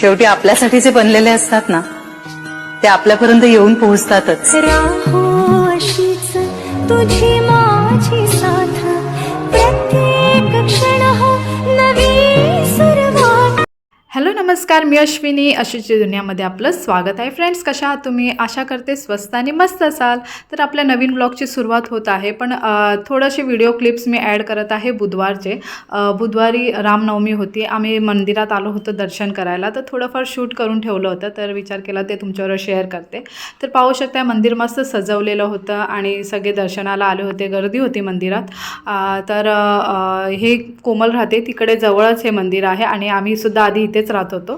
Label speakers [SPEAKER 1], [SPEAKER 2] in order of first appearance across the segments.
[SPEAKER 1] शेवटी आपल्यासाठी जे बनलेले असतात ना? ते आपल्यापर्यंत येऊन पोहोचतातच.
[SPEAKER 2] राहो अशीच तुझी माझी
[SPEAKER 3] नमस्कार मी अश्विनी. अशीची दुनियामध्ये आपलं स्वागत आहे. फ्रेंड्स कशा आहात तुम्ही? आशा करते स्वस्त आणि मस्त असाल. तर आपल्या नवीन ब्लॉगची सुरुवात होत आहे. पण थोडेसे व्हिडिओ क्लिप्स मी ॲड करत आहे बुधवारचे. बुधवारी रामनवमी होती. आम्ही मंदिरात आलो होतो दर्शन करायला. तर थोडंफार शूट करून ठेवलं होतं. तर विचार केला ते तुमच्यावर शेअर करते. तर पाहू शकता मंदिर मस्त सजवलेलं होतं आणि सगळे दर्शनाला आले होते. गर्दी होती मंदिरात. तर हे कोमल राहते. तिकडे जवळच हे मंदिर आहे आणि आम्ही सुद्धा आधी इथेच राहतो होतो.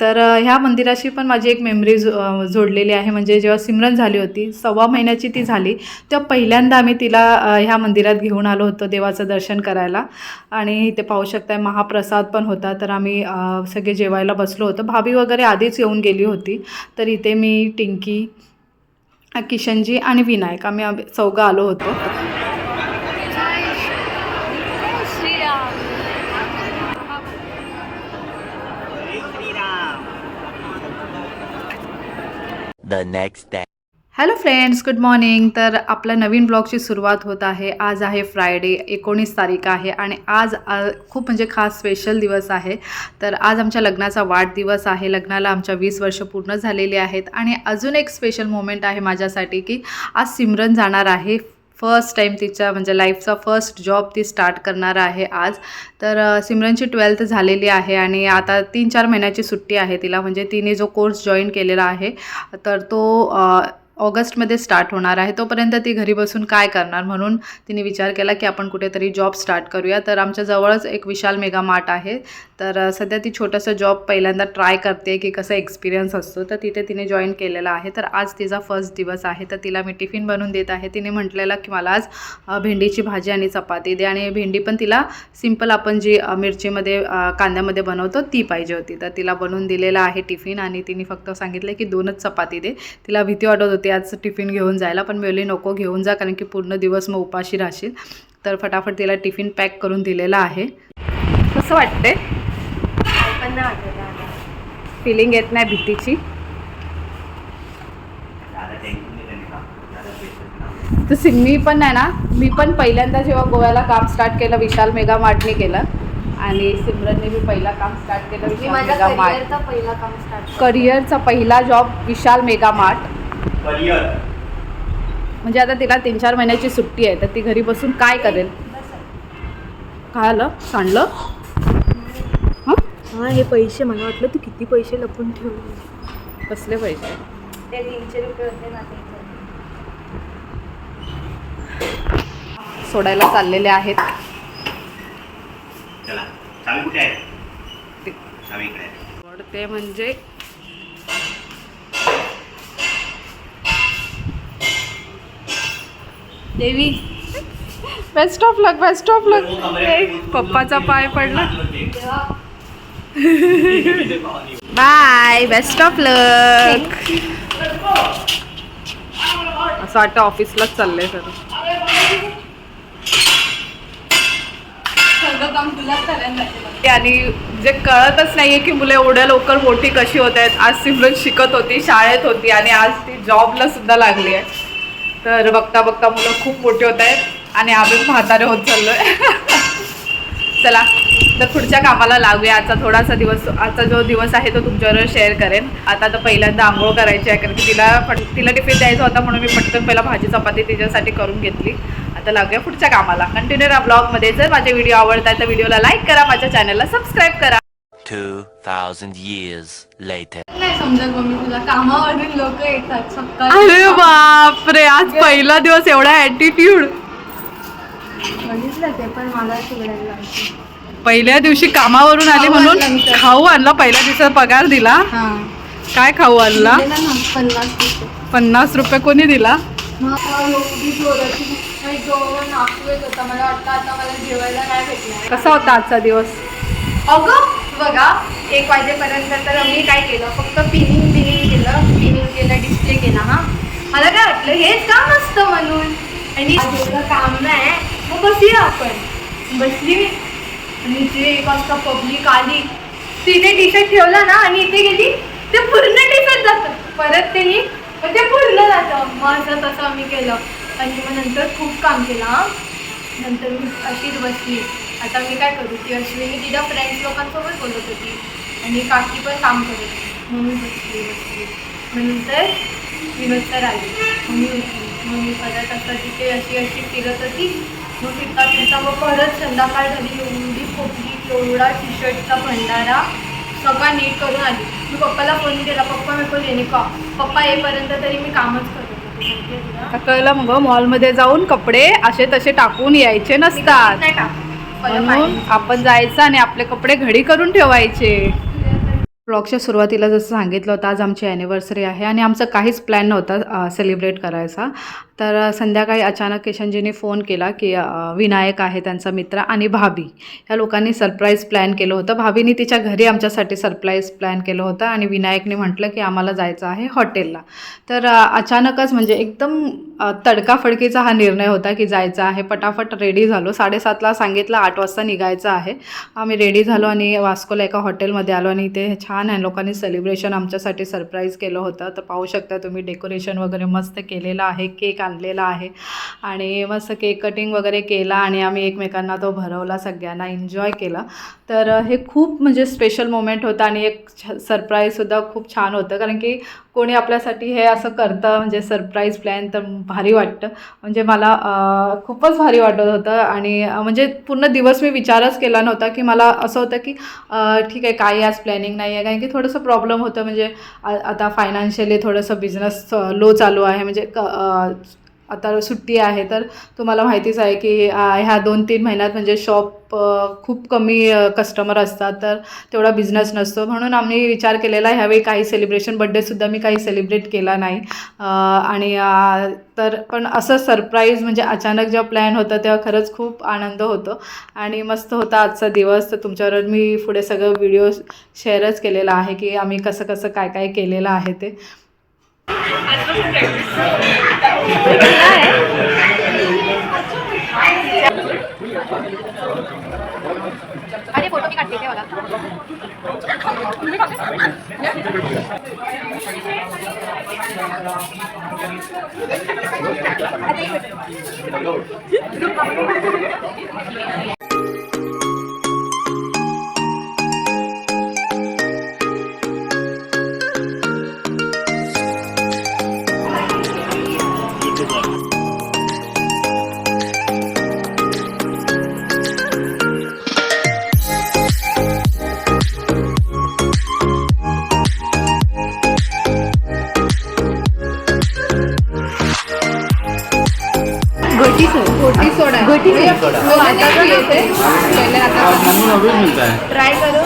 [SPEAKER 3] तर ह्या मंदिराशी पण माझी एक मेमरी जोडलेली आहे. म्हणजे जेव्हा सिमरन झाली होती सव्वा महिन्याची ती झाली तेव्हा पहिल्यांदा आम्ही तिला ह्या मंदिरात घेऊन आलो होतो देवाचं दर्शन करायला. आणि इथे पाहू शकताय महाप्रसाद पण होता. तर आम्ही सगळे जेवायला बसलो होतो. भाभी वगैरे आधीच येऊन गेली होती. तर इथे मी टिंकी किशनजी आणि विनायक आम्ही चौघं आलो होतो.
[SPEAKER 4] The next day
[SPEAKER 3] hello friends good morning तर आपल्या नवीन ब्लॉगची सुरुवात होत आहे. आज आहे फ्रायडे एकोणीस तारीख आहे आणि आज खूप म्हणजे खास स्पेशल दिवस आहे. तर आज आमच्या लग्नाचा वाढदिवस आहे. लग्नाला आमच्या वीस वर्ष पूर्ण झालेली आहेत आणि अजून एक स्पेशल मोमेंट आहे माझ्यासाठी की आज सिमरन जाणार आहे. फर्स्ट टाईम तिच्या म्हणजे लाईफचा फर्स्ट जॉब ती स्टार्ट करणार आहे आज. तर सिमरनची ट्वेल्थ झालेली आहे आणि आता तीन चार महिन्याची सुट्टी आहे तिला. म्हणजे तिने जो कोर्स जॉईन केलेला आहे तर तो ऑगस्टमध्ये स्टार्ट होणार आहे. तोपर्यंत ती घरी बसून काय करणार? म्हणून तिने विचार केला की आपण कुठेतरी जॉब स्टार्ट करूया. तर आमच्या जवळच एक विशाल मेगा मार्ट आहे. तर सध्या ती छोटंसं जॉब पहिल्यांदा ट्राय करते की कसा एक्सपिरियन्स असतो. तर तिथे तिने जॉईन केलेला आहे. तर आज तिचा फर्स्ट दिवस आहे. तर तिला मी टिफिन बनवून देत आहे. तिने म्हटलेलं की मला आज भेंडीची भाजी आणि चपाती दे. आणि भेंडी पण तिला सिंपल आपण जी मिरचीमध्ये कांद्यामध्ये बनवतो ती पाहिजे होती. तर तिला बनवून दिलेला आहे टिफिन आणि तिने फक्त सांगितलं की दोनच चपाती दे. तिला भीती वाटत होती आज टिफिन घेऊन जायला पण मी बोलली नको घेऊन जा कारण की पूर्ण दिवस मग उपाशी राहशील. तर फटाफट तिला टिफिन पॅक करून दिलेला आहे. कसं वाटते फिलिंग येत नाही भीतीची. तर सिम्मी पण आहे ना मी पण पहिल्यांदा जेव्हा गोव्याला काम स्टार्ट केलं विशाल मेगा मार्टने केलं आणि सिमरनने मी पहिला काम स्टार्ट केलं
[SPEAKER 5] मी
[SPEAKER 3] विशाल
[SPEAKER 5] माझ्या
[SPEAKER 3] मेगा मार्ट.
[SPEAKER 5] करिअरचा पहिला काम स्टार्ट
[SPEAKER 3] करिअरचा पहिला जॉब विशाल मेगा मार्ट. म्हणजे आता तिला तीन चार महिन्याची सुट्टी आहे तर ती घरी बसून काय करेल? काय आलं सांडलं? हं?
[SPEAKER 5] हा हे पैसे मला वाटलं तू किती पैसे लपून ठेवले.
[SPEAKER 3] कसले पैसे?
[SPEAKER 5] ते तीनशे रुपये होते ना ते.
[SPEAKER 3] सोडायला चाललेले आहेत.
[SPEAKER 4] चला चावी कुठे आहे? चावी इकडे आहे.
[SPEAKER 3] ते म्हणजे देवी. Best of luck best of luck पप्पाचा पाय पडला. बाय बेस्ट ऑफ लक असं वाटतं ऑफिसलाच चाललंय सर आणि जे कळतच नाहीये की मुलं एवढ्या लवकर मोठी कशी होत आहेत. आज सिमरन शिकत होती शाळेत होती आणि आज ती जॉबला सुद्धा लागली आहे. तर बघता बघता मुलं खूप मोठे होत आहेत आणि आम्ही म्हातारे होत चाललो आहे चला तर पुढच्या कामाला लागूया. आजचा थोडासा दिवस आजचा जो दिवस आहे तो तुमच्याबरोबर शेअर करेन. आता तर पहिल्यांदा आंघोळ करायची आहे कारण की तिला पट तिला टिफिन द्यायचा होता म्हणून मी पटकन पहिला भाजी चपाती तिच्यासाठी करून घेतली. आता लागूया पुढच्या कामाला. कंटिन्यू या ब्लॉगमध्ये जर माझे व्हिडिओ आवडतात तर व्हिडिओला लाईक करा माझ्या चॅनलला सबस्क्राईब करा.
[SPEAKER 4] 2000 years later.
[SPEAKER 5] नाही समजत मम्मी तुला कामावरून लोक येतात सकाळी.
[SPEAKER 3] अरे बापरे आज पहिला दिवस एवढा ॲटिट्यूड
[SPEAKER 5] बघितलं ते पण मला शिवडायला लागते.
[SPEAKER 3] पहिल्या दिवशी कामावरून आली म्हणून. खाऊ आणला पहिल्या दिवसात पगार दिला.
[SPEAKER 5] हा.
[SPEAKER 3] काय खाऊ आणला?
[SPEAKER 5] ना पन्नास रुपये.
[SPEAKER 3] पन्नास रुपये कोणी दिला?
[SPEAKER 5] मग जोराची आणि येत होता. मला वाटतं आता मला जेवायला काय भेटणार.
[SPEAKER 3] कसा होता आजचा दिवस?
[SPEAKER 5] अगं बघा एक वाजेपर्यंत तर मी काय केलं फक्त पिनिंग पिनिंग केलं पिनिंग केलं डिस्प्ले केला हा. मला काय वाटलं हेच काम असतं म्हणून. आणि काम नाही मग बसूया आपण. बसली मी. आणि इथे एक वाजता पब्लिक आली. तिने टी शर्ट ठेवला ना आणि इथे गेली. ते पूर्ण टिपत जातं. परत केली मग ते पुरलं जातं. मग असं तसं आम्ही केलं. आणि मग नंतर खूप काम केलं हां. नंतर मी अशीच बसली. आता मी काय करू ती अश्विनी तिच्या फ्रेंड्स लोकांसोबत बोलत होती. आणि काकी पण काम करत होती. मग मी बसली बसली. नंतर विनोद सर आले. मग मी उठली. मग मी परत असं तिथे अशी अशी फिरत होती. मग फिरता फिरता मग परत संध्याकाळ झाली. एवढी खोकली एवढा टी शर्टचा भंडारा. सगळा नीट करून आली. मी पप्पाला फोन केला पप्पा मेरे को लेने का? पप्पा येईपर्यंत तरी मी कामच करत होते?
[SPEAKER 3] आता कळलं मग मॉलमध्ये जाऊन कपडे असे तसे टाकून यायचे
[SPEAKER 5] मी
[SPEAKER 3] नसतात.
[SPEAKER 5] नाही टाकत.
[SPEAKER 3] म्हणून आपण जायचं आणि आपले कपडे घडी करून ठेवायचे. ब्लॉगच्या सुरुवातीला जसं सांगितलं होतं आज आमची ॲनिव्हर्सरी आहे आणि आमचं काहीच प्लॅन नव्हता सेलिब्रेट करायचा. तर संध्याकाळी अचानक किशनजीने फोन केला की विनायक आहे त्यांचा मित्र आणि भाभी. ह्या लोकांनी सरप्राईज प्लॅन केलं होतं. भाभीने तिच्या घरी आमच्यासाठी सरप्राईज प्लॅन केलं होतं आणि विनायकने म्हटलं की आम्हाला जायचं आहे हॉटेलला. तर अचानकच म्हणजे एकदम तडकाफडकीचा हा निर्णय होता की जायचा आहे. पटाफट रेडी झालो. साडेसातला सांगितलं आठ वाजता निघायचं आहे. आम्ही रेडी झालो आणि वास्कोला एका हॉटेलमध्ये आलो आणि इथे छान आहे. लोकांनी सेलिब्रेशन आमच्यासाठी सरप्राईज केलं होतं. तर पाहू शकता तुम्ही डेकोरेशन वगैरे मस्त केलेलं आहे. केक आणलेला आहे. आणि मस्त केक कटिंग वगैरे केला आणि आम्ही एकमेकांना तो भरवला सगळ्यांना एन्जॉय केला. तर हे खूप म्हणजे स्पेशल मोमेंट होतं आणि एक सरप्राईजसुद्धा खूप छान होतं. कारण की कोणी आपल्यासाठी हे असं करतं म्हणजे सरप्राईज प्लॅन तर भारी वाटतं. म्हणजे मला खूपच भारी वाटत होतं आणि म्हणजे पूर्ण दिवस मी विचारच केला नव्हता की मला असं होतं की ठीक आहे काही आज प्लॅनिंग नाही आहे कारण की थोडंसं प्रॉब्लेम होतं म्हणजे आता फायनान्शियली थोडंसं बिझनेस लो चालू आहे. म्हणजे क आता सुट्टी आहे तर तुम्हाला माहितीच आहे की ह्या दोन तीन महिन्यात म्हणजे शॉप खूप कमी कस्टमर असतात तर तेवढा बिझनेस नसतो. म्हणून आम्ही विचार केलेला आहे ह्यावेळी काही सेलिब्रेशन बड्डेसुद्धा मी काही सेलिब्रेट केला नाही. आणि तर पण असं सरप्राईज म्हणजे अचानक जेव्हा प्लॅन होतं तेव्हा खरंच खूप आनंद होतो. आणि मस्त होता आजचा दिवस. तर तुमच्यावर मी पुढे सगळं व्हिडिओ शेअरच केलेला आहे की आम्ही कसं कसं काय काय केलेलं आहे ते.
[SPEAKER 5] अरे
[SPEAKER 3] घोटी सोडा. घोटी
[SPEAKER 4] सोडा.
[SPEAKER 3] आता तर येते पहिले आता
[SPEAKER 5] ट्राय करू.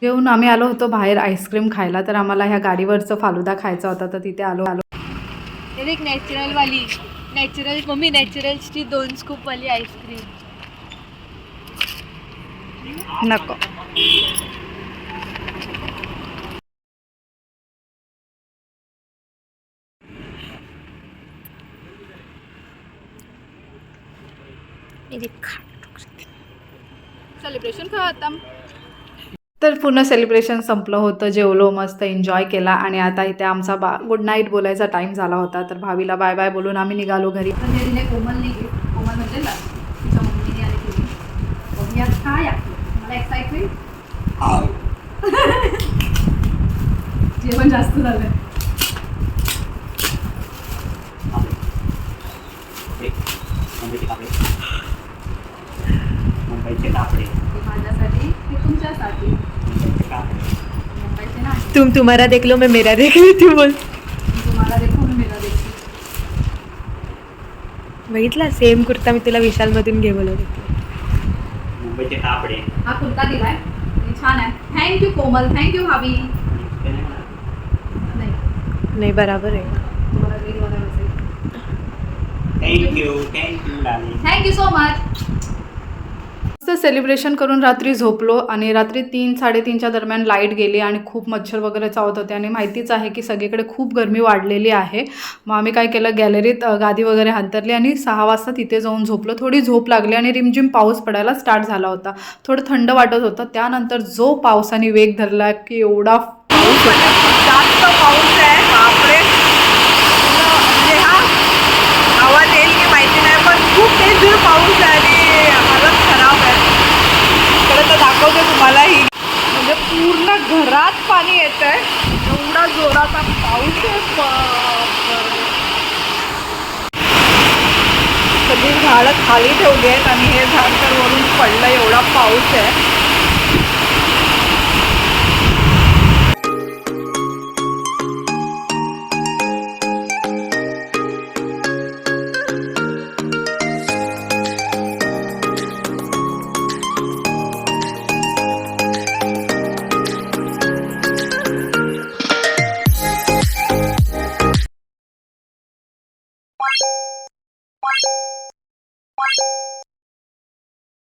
[SPEAKER 3] घेऊन आम्ही आलो होतो बाहेर आईस्क्रीम खायला तर आम्हाला ह्या गाडीवरचं फालुदा खायचा होता तर तिथे आलो आलो.
[SPEAKER 5] हे एक नॅचरल वाली नॅचरल मम्मी नॅचरलची दोन स्कूप वाली आईस्क्रीम
[SPEAKER 3] नको सेलिब्रेशन खतम तर पूर्ण सेलिब्रेशन संपलं होतं. जेवलो मस्त एन्जॉय केला आणि आता इथे आमचा बा गुड नाईट बोलायचा टाईम झाला होता. तर भावीला बाय बाय बोलून आम्ही निघालो घरी. कोमलने कोमल म्हणजे ना तिच्या मम्मीने आणि तिने बघूया काय आहे मला एक्साइटमेंट जेवण जास्त ते माझ्यासाठी ते तुमच्यासाठी
[SPEAKER 4] मुंबईचे कापडे
[SPEAKER 3] मुंबईचे नाही
[SPEAKER 5] तुम तुम्हारा देख लो मैं मेरा देख रही थी बोल। बघितला सेम कुर्ता मी तुला विशालमधून घे बोलत होते
[SPEAKER 4] मुंबईचे कापडे.
[SPEAKER 3] हा कुर्ता दिलाय. आणि छान आहे. Thank you Komal. Thank you भाभी.
[SPEAKER 4] ते नाही
[SPEAKER 5] बराबर आहे.
[SPEAKER 4] Thank you thank you
[SPEAKER 3] so much मस्त सेलिब्रेशन करून रात्री झोपलो आणि रात्री तीन साडेतीनच्या दरम्यान लाइट गेली आणि खूप मच्छर वगैरे चावत होते. आणि माहितीच आहे की सगळीकडे खूप गरमी वाढलेली आहे. मग आम्ही काय केलं गॅलरीत गादी वगैरे हांतरली आणि सहा वाजता तिथे जाऊन झोपलो. थोडी झोप लागली आणि रिमझिम पाऊस पडायला स्टार्ट झाला होता. थोडं थंड वाटत होतं. त्यानंतर जो पावसाने वेग धरला की एवढा पाऊस
[SPEAKER 6] जास्त पाऊस आहे. बापरे. म्हणजे आवाज येईल की माहिती नाही पण खूप पाऊस आहे आणि हालत खराब आहे खरं तर दाखवते तुम्हाला ही म्हणजे पूर्ण घरात पाणी येत आहे एवढा जोराचा पाऊस आहे सगळी झाडं खाली ठेवली आहेत आणि हे झाड तर वरून पडलं एवढा पाऊस आहे.